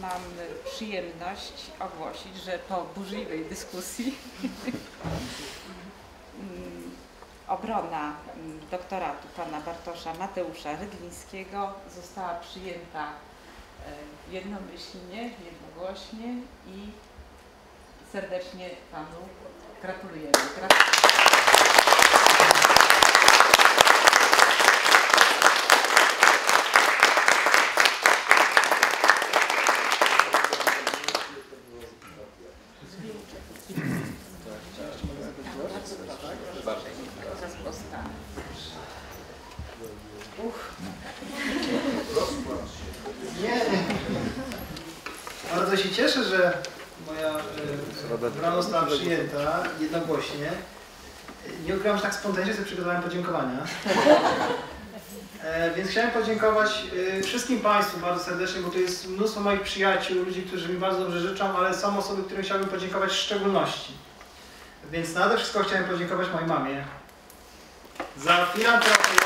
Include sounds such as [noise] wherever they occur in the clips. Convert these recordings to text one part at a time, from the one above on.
mam przyjemność ogłosić, że po burzliwej dyskusji [laughs] mm, obrona mm, doktoratu pana Bartosza Mateusza Rydlińskiego została przyjęta e, jednomyślnie, jednogłośnie i serdecznie panu gratulujemy. Gratulujemy. Zaraz postawię. Uch. Nie. Bardzo się cieszę, że moja e, brona została przyjęta jednogłośnie. Nie ukrywam, że tak spontanicznie sobie przygotowałem podziękowania. [laughs] E, więc chciałem podziękować e, wszystkim Państwu bardzo serdecznie, bo tu jest mnóstwo moich przyjaciół, ludzi, którzy mi bardzo dobrze życzą, ale są osoby, którym chciałbym podziękować w szczególności. Więc nade wszystko chciałem podziękować mojej mamie za filantropię,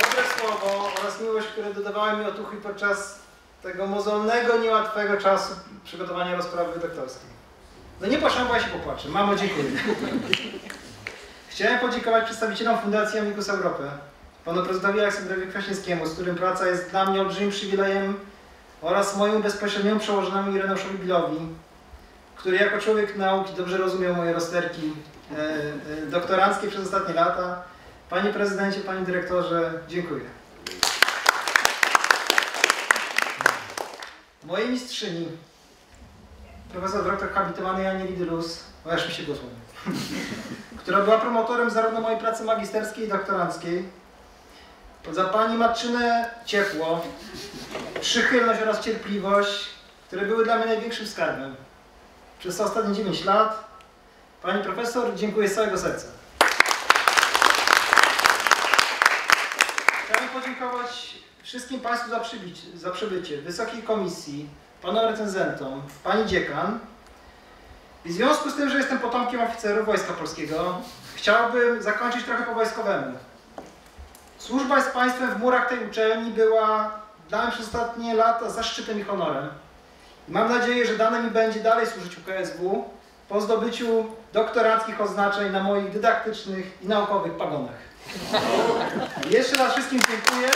dobre słowo oraz miłość, które dodawały mi otuchy podczas tego mozolnego, niełatwego czasu przygotowania rozprawy doktorskiej. No nie ja się popłaczę. Mamo, dziękuję. [laughs] Chciałem podziękować przedstawicielom Fundacji Amicus Europy, panu prezydentowi Aleksandrowi Kwaśniewskiemu, z którym praca jest dla mnie olbrzymim przywilejem oraz mojemu bezpośredniemu przełożonemu Ireneuszowi Bilowi, który jako człowiek nauki dobrze rozumiał moje rozterki e, e, doktoranckie przez ostatnie lata. Panie prezydencie, panie dyrektorze, dziękuję. Mojej mistrzyni, profesor doktor habilitowany Janie Lidylus, o mi się głos [laughs] która była promotorem zarówno mojej pracy magisterskiej i doktoranckiej, za pani matczynę ciepło, przychylność oraz cierpliwość, które były dla mnie największym skarbem. Przez ostatnie 9 lat Pani profesor, dziękuję z całego serca. Chciałem podziękować wszystkim Państwu za, przybicie, za przybycie, Wysokiej Komisji, Panom recenzentom, Pani dziekan. I w związku z tym, że jestem potomkiem oficerów Wojska Polskiego, chciałbym zakończyć trochę po wojskowemu. Służba z Państwem w murach tej uczelni była dla mnie przez ostatnie lata zaszczytem i honorem. Mam nadzieję, że dane mi będzie dalej służyć UKSW po zdobyciu doktoranckich oznaczeń na moich dydaktycznych i naukowych pagonach. Jeszcze raz wszystkim dziękuję.